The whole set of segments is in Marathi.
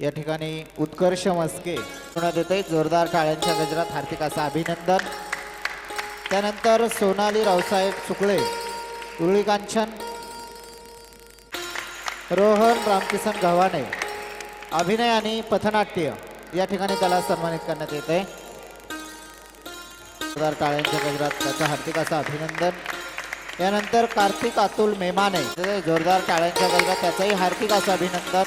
या ठिकाणी उत्कर्ष मस्के पुन्हा देते जोरदार टाळ्यांच्या गजरात हार्दिक असं अभिनंदन. त्यानंतर सोनाली रावसाहेब सुकळे उरळी कांचन रोहन रामकिसन गव्हाणे अभिनय आणि पथनाट्य या ठिकाणी त्याला सन्मानित करण्यात येत आहे जोरदार टाळ्यांच्या गजरात त्याचं हार्दिक असं अभिनंदन. यानंतर कार्तिक अतुल मेमाने जोरदार टाळ्यांच्या गजरात त्याचंही हार्दिक असं अभिनंदन.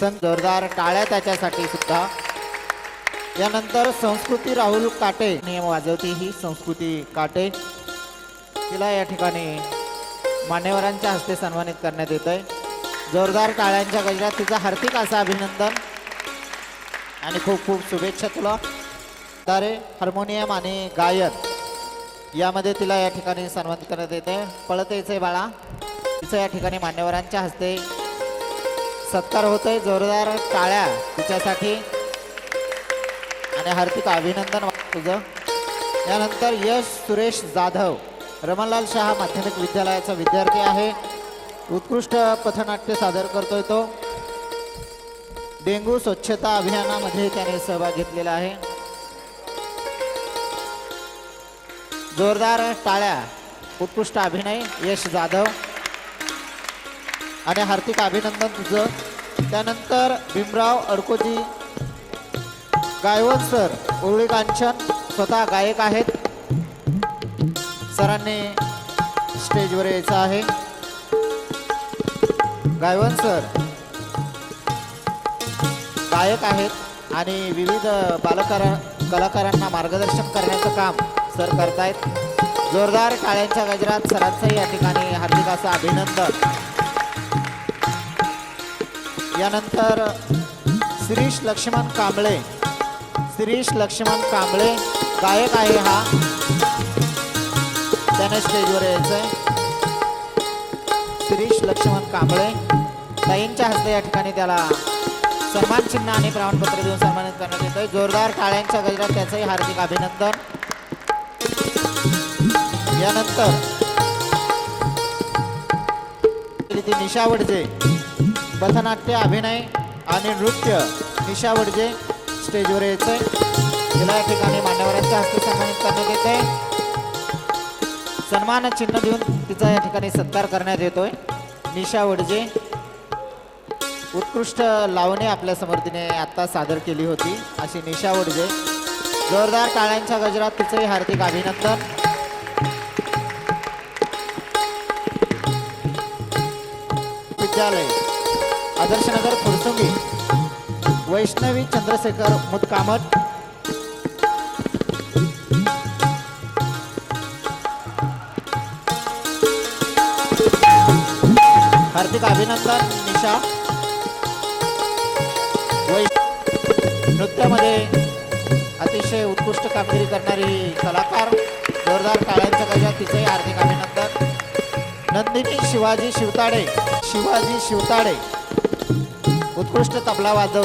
सं जोरदार टाळ्या त्याच्यासाठी सुद्धा. यानंतर संस्कृती राहुल काटे नियम वाजवती ही संस्कृती काटे. तिला या ठिकाणी मान्यवरांच्या हस्ते सन्मानित करण्यात येत आहे जोरदार टाळ्यांच्या गजरात तिचं हार्दिक असं अभिनंदन. आणि खूप खूप शुभेच्छा तुला. तारे हार्मोनियम आणि गायन यामध्ये तिला या ठिकाणी सन्मानित करण्यात येते पळत यायचंय बाळा तिचं या ठिकाणी मान्यवरांच्या हस्ते सत्कार होतोय जोरदार टाळ्या तिच्यासाठी आणि हार्दिक अभिनंदन तुझं. यानंतर यश सुरेश जाधव. रमणलाल शहा माध्यमिक विद्यालयाचा विद्यार्थी आहे. उत्कृष्ट पथनाट्य सादर करतोय तो. डेंगू स्वच्छता अभियानामध्ये त्याने सहभाग घेतलेला आहे. जोरदार टाळ्या. उत्कृष्ट अभिनय यश जाधव. आणि हार्दिक अभिनंदन तुझं. त्यानंतर भीमराव अडकोजी गायवंत सर उरळी कांचन स्वतः गायक आहेत. सरांनी स्टेजवर यायचं आहे. गायवन सर गायक आहेत आणि विविध बालकार कलाकारांना मार्गदर्शन करण्याचं काम सर करतायत. जोरदार टाळ्यांच्या गजरात सरांचंही या ठिकाणी हार्दिक असं अभिनंदन. यानंतर शिरीष लक्ष्मण कांबळे. शिरीष लक्ष्मण कांबळे गायक आहे हा. त्याने स्टेजवर यायचंय. शिरीष लक्ष्मण कांबळे. ताईंच्या हस्ते या ठिकाणी त्याला सन्मान चिन्ह आणि प्रमाणपत्र देऊन सन्मानित करण्यात येतोय. जोरदार टाळ्यांच्या गजरात त्याचंही हार्दिक अभिनंदन. यानंतर निशा वडजे. पथनाट्य अभिनय आणि नृत्य निशा वडजे स्टेजवर यायचंय. तिला या ठिकाणी मान्यवरांच्या हस्ते सन्मानित करण्यात येते सन्मान चिन्ह देऊन तिचा या ठिकाणी सत्कार करण्यात येतोय. निशा वडजे उत्कृष्ट लावणी आपल्यासमोर तिने आत्ता सादर केली होती. अशी निशा वडजे जोरदार टाळ्यांच्या गजरात तिचंही हार्दिक अभिनंदन. विद्यालय. आदर्शनगर फुरसुंगी वैष्णवी चंद्रशेखर मुतकामत हार्दिक अभिनंदन निशा. वै नृत्यामध्ये अतिशय उत्कृष्ट कामगिरी करणारी कलाकार जोरदार टाळ्यांच्या गजा तिचंही हार्दिक अभिनंदन. नंदिनी शिवाजी शिवताडे शिवाजी शिवताडे. उत्कृष्ट तबला वाजव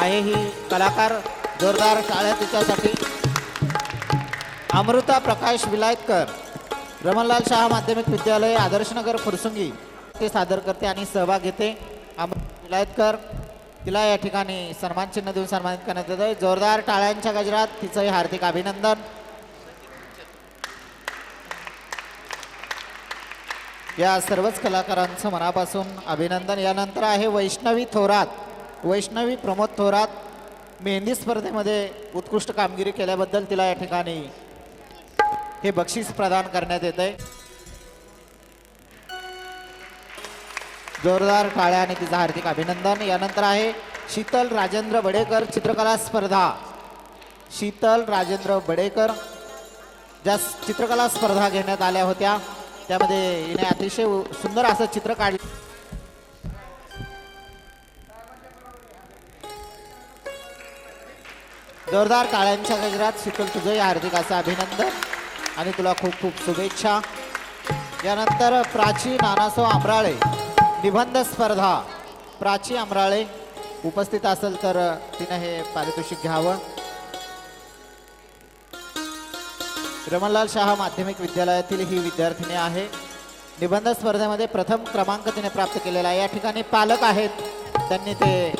आहे ही कलाकार जोरदार टाळ्या तिच्यासाठी. अमृता प्रकाश विलायतकर रमणलाल शहा माध्यमिक विद्यालय आदर्शनगर फुरसुंगी ते सादर करते आणि सहभाग घेते. अमृता विलायतकर तिला या ठिकाणी सन्मानचिन्ह देऊन सन्मानित करण्यात येतं जोरदार टाळ्यांच्या गजरात तिचंही हार्दिक अभिनंदन. या सर्वच कलाकारांचं मनापासून अभिनंदन. यानंतर आहे वैष्णवी थोरात. वैष्णवी प्रमोद थोरात मेहंदी स्पर्धेमध्ये उत्कृष्ट कामगिरी केल्याबद्दल तिला या ठिकाणी हे बक्षीस प्रदान करण्यात येत आहे जोरदार टाळ्या आणि तिचं हार्दिक अभिनंदन. यानंतर आहे शीतल राजेंद्र बडेकर चित्रकला स्पर्धा. शीतल राजेंद्र बडेकर ज्या चित्रकला स्पर्धा घेण्यात आल्या होत्या त्यामध्ये हिने अतिशय सुंदर असं चित्र काढलं. जोरदार टाळ्यांच्या गजरात शीतल तुझंही हार्दिक असं अभिनंदन आणि तुला खूप खूप शुभेच्छा. यानंतर प्राची नानासो आमराळे निबंध स्पर्धा. प्राची आमराळे उपस्थित असेल तर तिनं हे पारितोषिक घ्यावं. रमणलाल शहा माध्यमिक विद्यालयातील ही विद्यार्थिनी आहे. निबंध स्पर्धेमध्ये प्रथम क्रमांक तिने प्राप्त केलेला आहे. या ठिकाणी पालक आहेत. त्यांनी ते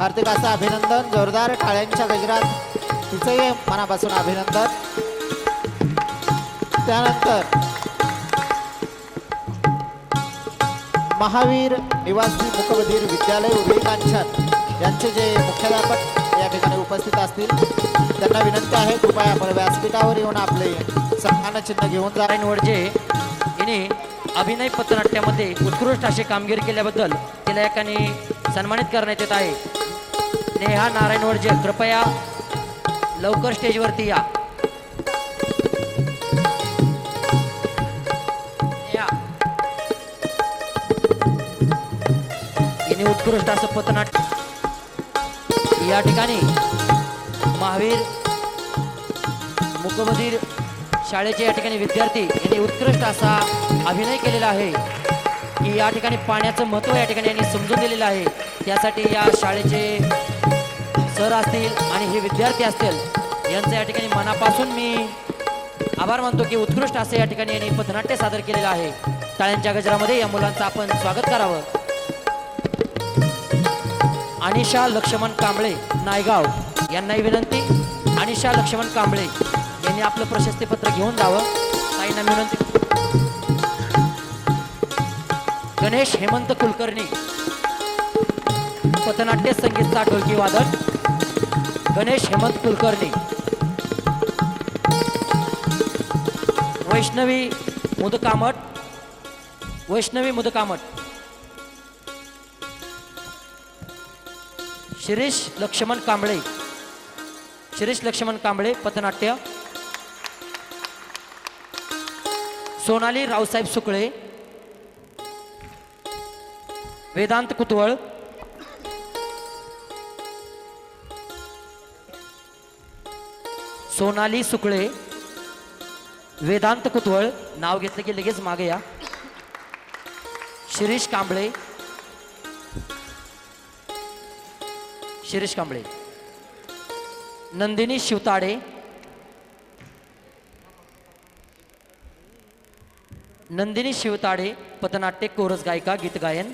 हार्दिक असं अभिनंदन. जोरदार टाळ्यांच्या गजरात तिचंही मनापासून अभिनंदन. त्यानंतर महावीर निवासी मुखबधीर विद्यालय उभे कांचन यांचे जे मुख्याध्यापक या ठिकाणी उपस्थित असतील. त्यांना विनंती आहे कृपया आपण व्यासपीठावर येऊन आपले सन्मान चिन्ह घेऊन जा. नारायण वडजे यांनी अभिनय पथनाट्यामध्ये उत्कृष्ट अशी कामगिरी केल्याबद्दल तिला एकाने सन्मानित करण्यात येत आहे. नेहा नारायण वडजे कृपया लवकर स्टेजवरती या. हिने उत्कृष्ट असं पथनाट्य या ठिकाणी महावीर मुकबधीर शाळेचे या ठिकाणी विद्यार्थी यांनी उत्कृष्ट असा अभिनय केलेला आहे की या ठिकाणी पाण्याचं महत्त्व या ठिकाणी यांनी समजून दिलेलं आहे. त्यासाठी या शाळेचे सर असतील आणि हे विद्यार्थी असतील यांचं या ठिकाणी मनापासून मी आभार मानतो की उत्कृष्ट असं या ठिकाणी यांनी पथनाट्य सादर केलेलं आहे. टाळ्यांच्या गजरामध्ये या मुलांचं आपण स्वागत करावं. अनिशा लक्ष्मण कांबळे नायगाव यांनाही विनंती. अनिशा लक्ष्मण कांबळे यांनी आपलं प्रशस्तीपत्र घेऊन जावं. ताईंना विनंती. गणेश हेमंत कुलकर्णी. पथनाट्य संगीतचा ढोलकी वादन. गणेश हेमंत कुलकर्णी. वैष्णवी मुदकामठ. वैष्णवी मुदकामठ. शिरीष लक्ष्मण कांबळे. शिरीष लक्ष्मण कांबळे पथनाट्य. सोनाली रावसाहेब सुकळे. वेदांत कुतवळ. सोनाली सुकळे. वेदांत कुतवळ. नाव घेतलं की लगेच मागे या. शिरीष कांबळे. शिरीष कांबळे. नंदिनी शिवताडे. नंदिनी शिवताडे पथनाट्य कोरस गायिका गीत गायन.